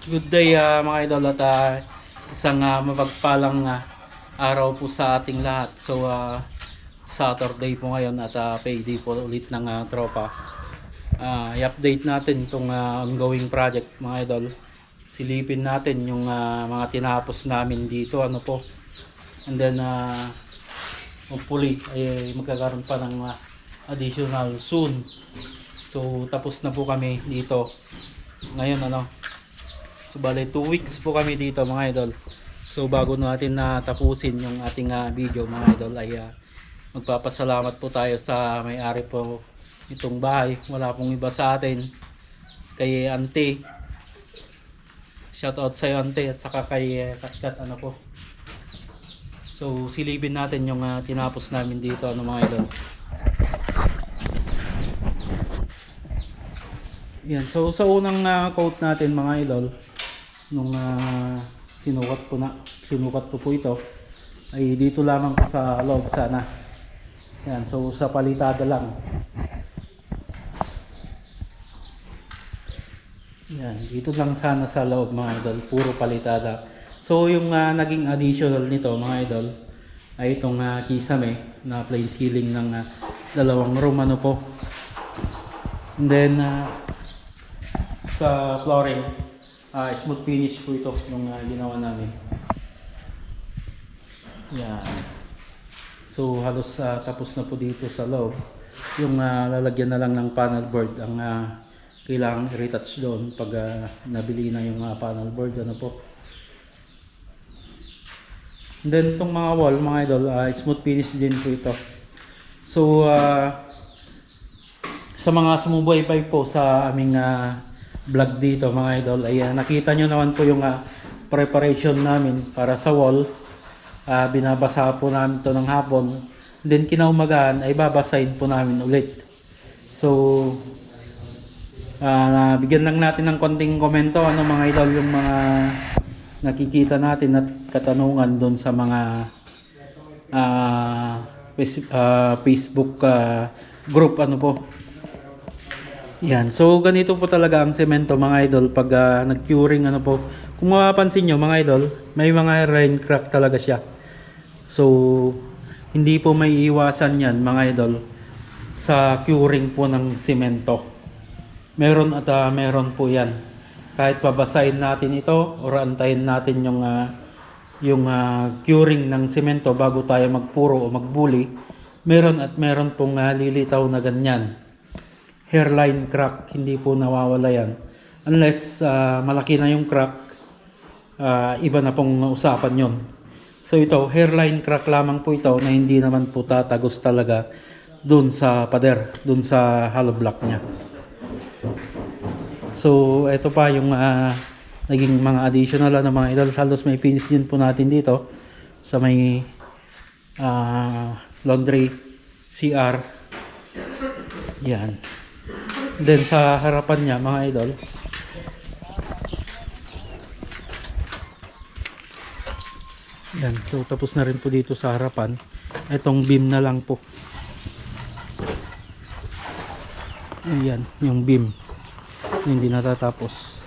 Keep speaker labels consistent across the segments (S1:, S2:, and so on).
S1: Good day ah, mga idol at ah, isang ah, mapagpalang ah, araw po sa ating lahat. So ah, Saturday po ngayon at ah, payday po ulit ng ah, tropa. Ah, i-update natin itong ah, ongoing project mga idol. Silipin natin yung ah, mga tinapos namin dito ano po. And then ah, hopefully ay magkakaroon pa ng ah, additional soon. So tapos na po kami dito. Ngayon ano, So bale 2 weeks po kami dito mga idol. So bago natin na tapusin yung ating ah, video mga idol ay ah, magpapasalamat po tayo sa may-ari po itong bahay. Wala pong iba sa atin. Kay Ante. Shoutout sa iyo Ante at saka kay eh, Katkat ano po. So silipin natin yung ah, tinapos namin dito ano mga idol. Yan. So sa unang ah, quote natin mga idol, nung ah, sinukat ko na sinukat ko po ito ay dito lamang po sa loob sana. Yan. So sa palitada lang. Yan, dito lang sana sa loob mga idol, puro palitada. So yung ah, naging additional nito mga idol ay itong uh, kisame na plain ceiling ng ah, dalawang room ano po. And then ah, sa flooring, ah, smooth finish po ito yung ah, ginawa namin. Yan. So halos ah, tapos na po dito sa loob. Yung ah, lalagyan na lang ng panel board ang ah, kailangang i-retouch doon pag ah, nabili na yung ah, panel board ano po. And then itong mga wall mga idol, ah, smooth finish din po ito. So ah, sa mga sumubaybay po sa aming ah, vlog dito mga idol ay ah, nakita nyo naman po yung ah, preparation namin para sa wall. Ah, binabasa po namin to ng hapon. Then kinaumagahan ay babasahin po namin ulit. So Ah, bigyan lang natin ng konting komento ano mga idol yung mga nakikita natin at katanungan doon sa mga face- ah, Facebook ah, group ano po. Yan. So ganito po talaga ang semento mga idol pag ah, nag-curing ano po. Kung mapapansin nyo mga idol, may mga rain crack talaga siya. So hindi po may iwasan yan mga idol sa curing po ng semento. Meron at ah, meron po 'yan. Kahit pabasahin natin ito or antayin natin yung ah, yung ah, curing ng semento bago tayo magpuro o magbuli, meron at meron pong ah, lilitaw na ganyan. Hairline crack, hindi po nawawala yan. Unless ah, malaki na yung crack, ah, iba na pong usapan yon. So ito, hairline crack lamang po ito na hindi naman po tatagos talaga dun sa pader, dun sa hollow block niya. So, ito pa yung ah, naging mga additional na mga idol. Halos may finish din po natin dito sa may ah, laundry CR. Yan. Then sa harapan niya mga idol. Yan. So, tapos na rin po dito sa harapan. Itong beam na lang po. Ayan, yung beam hindi natatapos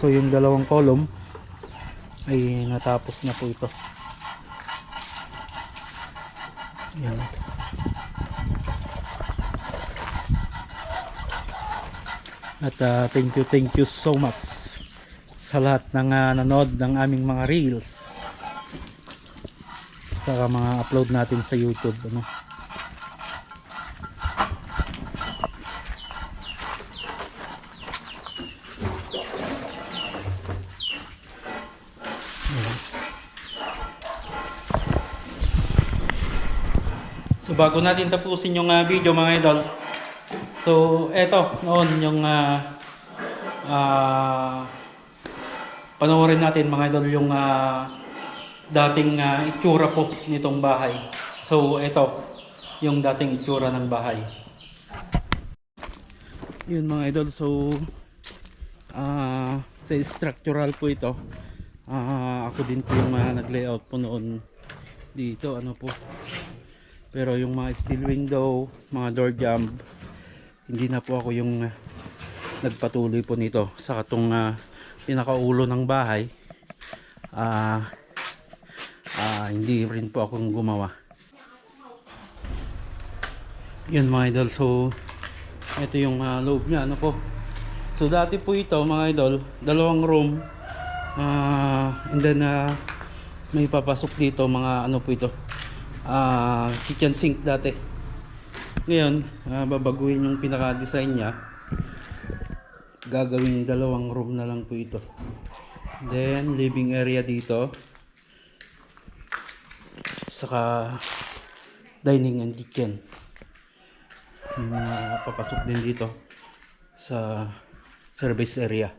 S1: so yung dalawang column ay natapos na po ito yan at ah, thank you thank you so much sa lahat ng ah, nanood ng aming mga reels saka mga upload natin sa youtube ano So bago natin tapusin yung ah, video mga idol. So eto noon yung ah ah, panoorin natin mga idol yung ah, dating ah, itsura po nitong bahay. So eto yung dating itsura ng bahay. Yun mga idol so ah sa structural po ito. Ah ako din po yung ah, nag-layout po noon dito ano po pero yung mga steel window, mga door jamb, hindi na po ako yung uh, nagpatuloy po nito sa katong ah, pinakaulo ng bahay. Ah ah, hindi rin po akong gumawa. Yun mga idol. So ito yung ah, loob niya ano po. So dati po ito mga idol dalawang room. Ah and then ah, may papasok dito mga ano po ito. Ah kitchen sink dati ngayon ah, babaguhin yung pinaka design niya gagawing dalawang room na lang po ito. Then living area dito. Saka dining and kitchen. Mga papasok din dito sa service area.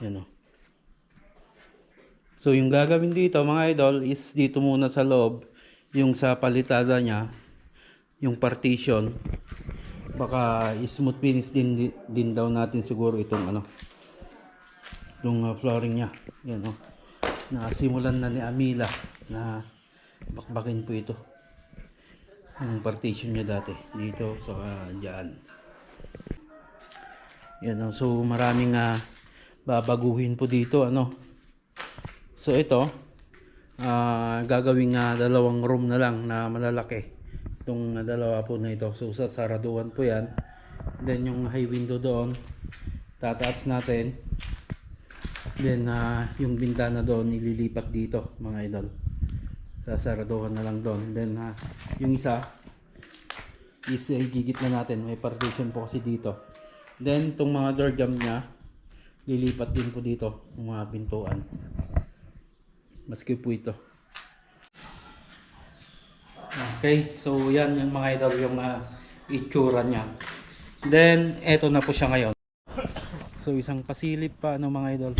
S1: Yan o so yung gagawin dito mga idol is dito muna sa loob yung sa palitada niya yung partition baka smooth finish din din daw natin siguro itong ano yung uh, flooring niya. Yan oh. Nasimulan na ni Amila na bakbakin po ito yung partition niya dati dito sa diyan yan oh. So maraming uh, babaguhin po dito ano. So ito ah gagawing uh, dalawang room na lang na malalaki itong uh, dalawa po na ito so sa saraduan po yan. Then yung high window doon tataas natin. Then ah, yung bintana doon ililipat dito mga idol. Sasaraduhan na lang doon. Then ah, yung isa is uh, gigit na natin. May partition po kasi dito. Then itong mga door jam niya lilipat din po dito yung mga pintuan. Maski po ito Okay, so yan yung mga idol yung uh, itsura niya. Then, eto na po siya ngayon. So, isang pasilip pa ano mga idol.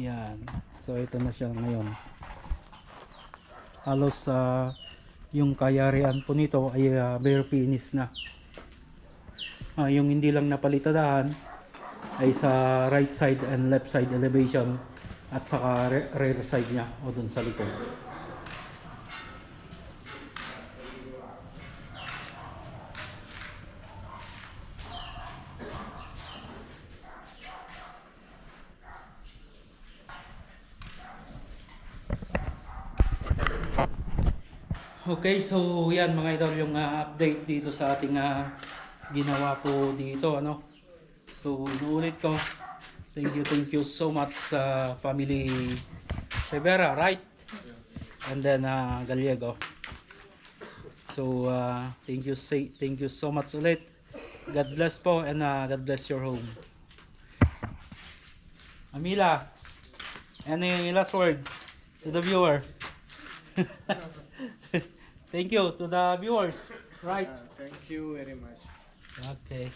S1: Yan. So, ito na siya ngayon. Halos sa yung kayarian po nito ay uh, bare finish na. Ah, yung hindi lang napalitadahan ay sa right side and left side elevation at saka re- rear side niya o dun sa likod. Okay, so yan mga idol yung ah, update dito sa ating ah, ginawa po dito ano. So inuulit ko. Thank you, thank you so much sa family Rivera, right? And then uh, Gallego. So ah, thank you say thank you so much ulit. God bless po and ah, God bless your home. Amila, any last word to the viewer? Thank you to the viewers. Right.
S2: Uh, thank you very much.
S1: Okay.